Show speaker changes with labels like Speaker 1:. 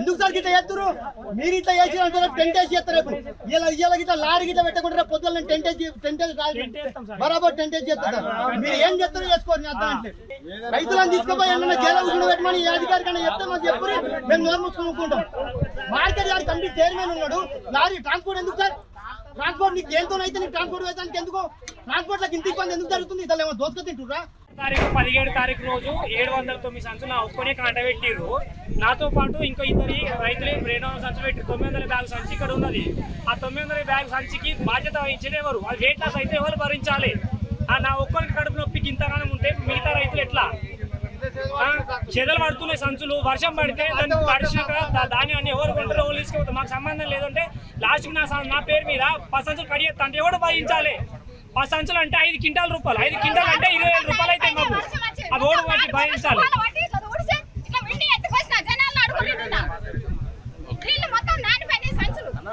Speaker 1: ఎందుకు సార్ గిట్లా చేస్తారు మీరు ఇట్లా చేసి టెంట్ వేసి చేస్తారు రేపు. ఇలా ఇలా గిట్లా లారీ గిట్లా పెట్టకుండా పొద్దున్న నేను టెంట్ వేసి టెంట్ బరాబర్ టెంట్ వేసి చేస్తారు మీరు ఏం చేస్తారో చేసుకోండి అర్థం అంటే. రైతులను తీసుకుపోయి ఏమన్నా జైలు కూర్చొని పెట్టమని ఏ అధికారి కన్నా చెప్తే మాకు చెప్పు మేము నోరు మార్కెట్ యార్డ్ కమిటీ చైర్మన్ ఉన్నాడు. లారీ ట్రాన్స్పోర్ట్ ఎందుకు సార్? ట్రాన్స్పోర్ట్ నీకు దేంతో అయితే నీకు ట్రాన్స్పోర్ట్ వేయడానికి ఎందుకు? ట్రాన్స్పోర్ట్లకు ఇంత ఇబ్బంది ఎందుకు జరుగుతుంది? ఇతను ఏమో దోసుక తింటురా
Speaker 2: తారీఖు పదిహేడు తారీఖు రోజు ఏడు వందల తొమ్మిది సంచులు నా ఒక్కనే కాంట పెట్టిర్రు. నాతో పాటు ఇంకో ఇద్దరి రైతులు రెండు వందల సంచులు పెట్టి తొమ్మిది వందల బ్యాగ్ సంచి ఇక్కడ ఉన్నది. ఆ తొమ్మిది వందల బ్యాగ్ సంచికి బాధ్యత వహించేది ఎవరు? అది వెయిట్ లాస్ అయితే ఎవరు భరించాలి? ఆ నా ఒక్కరికి కడుపు నొప్పికి ఇంతగానం ఉంటే మిగతా రైతులు ఎట్లా? చెదలు పడుతున్నాయి సంచులు. వర్షం పడితే దాన్ని తడిచినాక దా- మాకు సంబంధం లేదంటే లాస్ట్కి నా నా పేరు మీద పసంచులు సంచులు అంటే ఎవడు భరించాలి పసంచులు అంటే ఐదు క్వింటాల రూపాయలు. ఐదు క్వింటాలు అంటే ఇరవై రూపాయలు అయితే మాకు. అవి ఓడి వాటి భరించాలి